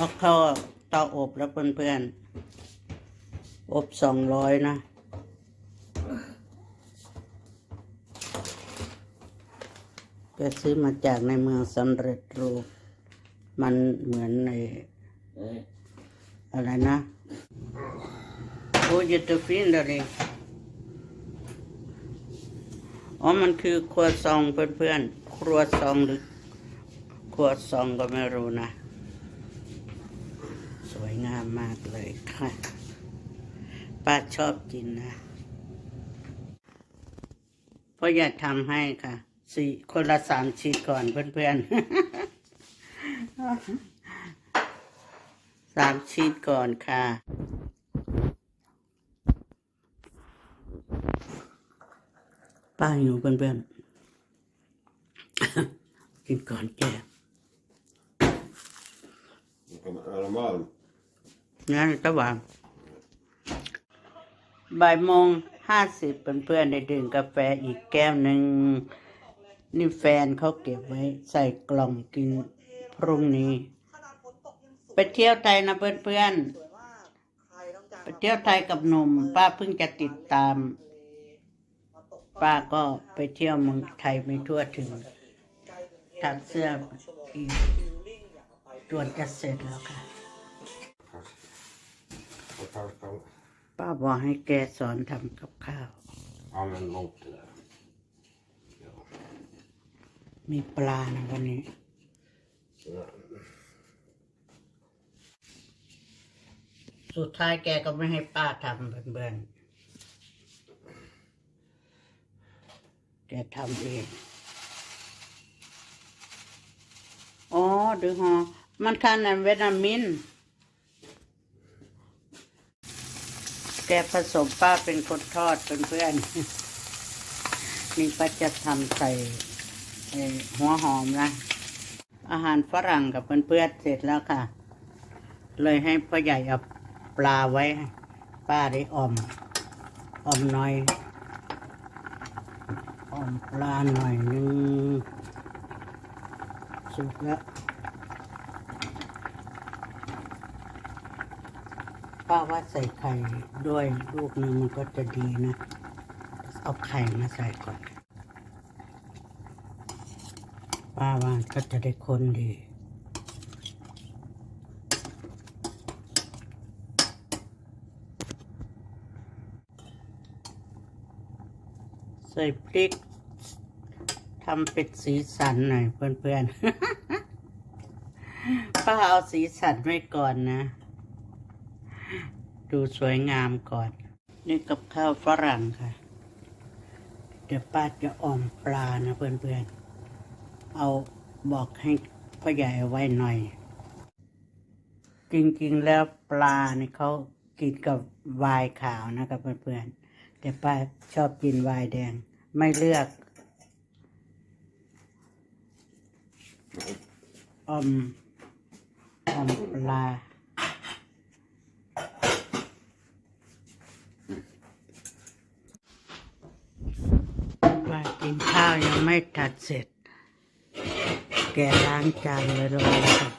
เอาเข้าเตาอบแล้วเพื่อนๆ อบสองร้อยนะไปซื้อมาจากในเมืองสำเร็จรูป มันเหมือนในอะไรนะ โอ้ยจะฟินอะไรอ๋อ มันคือครัวซองเพื่อนๆ ครัวซองหรือครัวซองก็ไม่รู้นะ มากเลยค่ะ ป้าชอบกินนะเพราะอยากทำให้ค่ะสี่คนละสามชิ้นก่อนเพื่อนๆสามชิ้นก่อนค่ะป้าอยู่เพื่อนๆกินก่อนแก kommer allemaal. งั้ นระหว่างบ่ายโมงห้าสิบเพื่อนๆได้ดื่มกาแฟอีกแก้วหนึ่งนี่แฟนเขาเก็บไว้ใส่กล่องกินพรุ่งนี้ ไปเที่ยวไทยนะเพื่อนๆ ไปเที่ยวไทยกับหนุ่ม ป้าเพิ่งจะติดตาม ป้าก็ไปเที่ยวเมืองไทยไม่ทั่วถึงถักเสื้ออีกจวนจะเสร็จแล้วค่ะ บอกให้แกสอนทำกับข้าว använd långt det där. Ja. มีปลานะวันนี้ Sådär. สุดท้ายแกก็ไม่ให้ป้าทำเบื่อนๆแกทำเอง อ๋อ ดูฮอมันคันอันเวตามิน แกผสมป้าเป็นคนทอดเพื่อนๆนี่ป้าจะทำใส่หัวหอมนะอาหารฝรั่งกับเพื่อนๆเสร็จแล้วค่ะ เลยให้พ่อใหญ่เอาปลาไว้ ป้าได้ออมออมหน่อยออมปลาหน่อยหนึงสุกแล้ว ป้าว่าใส่ไข่ด้วยลูกนึงมันก็จะดีนะ เอาไข่มาใส่ก่อน ป้าว่าก็จะได้คนดีใส่พริกทำเป็นสีสันหน่อยเพื่อนๆ ป้าเอาสีสันไว้ก่อนนะ ดูสวยงามก่อน นี่กับข้าวฝรั่งค่ะ เดี๋ยวป้าจะอ่อมปลานะเพื่อนๆ เอาบอกให้พ่อใหญ่ไว้หน่อย จริงๆแล้วปลาเนี่ยเขากินกับวน์ขาวนะครับเพื่อนๆ แต่ป้าชอบกินวน์แดง ไม่เลือกอมอมปลากิน ข้าวยังไม่ตัดเสร็จ แกล้างจานเลยรอแล้วครับ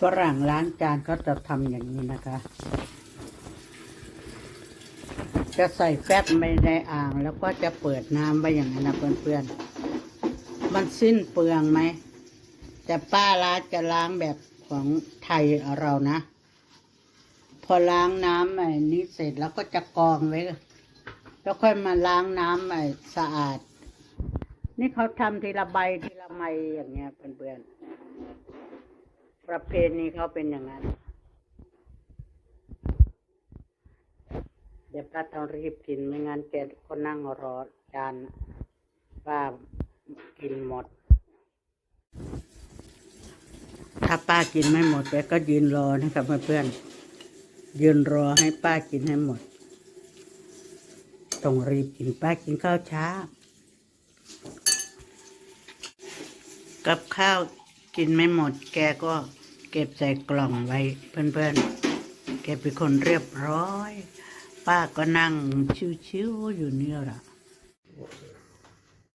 ฝรั่งล้างจานก็จะทำอย่างนี้นะคะ จะใส่แฟบไม่ในอ่าง แล้วก็จะเปิดน้ำไว้อย่างนั้นนะเพื่อนๆ มันสิ้นเปลืองไหม แต่ป้าล้างจะล้างแบบของไทยเรานะ พอล้างน้ำไอ้นี้เสร็จแล้วก็จะกรองไว้ แล้วค่อยมาล้างน้ำไอ้สะอาด นี่เขาทำทีละใบทีละไมอย่างเงี้ยเพื่อนๆ ประเพณีเขาเป็นอย่างนั้น เดี๋ยวป้าต้องรีบกินไม่งั้นแกก็นั่งรอจานป้ากินหมด ถ้าป้ากินไม่หมดแกก็ยืนรอนะครับเพื่อนๆยืนรอให้ป้ากินให้หมด ต้องรีบกินป้ากินข้าวช้า กับข้าวกินไม่หมด แกก็เก็บใส่กล่องไว้ เพื่อนๆ แกเป็นคนเรียบร้อย ป้าก็นั่งชิวๆอยู่เนี่ยล่ะ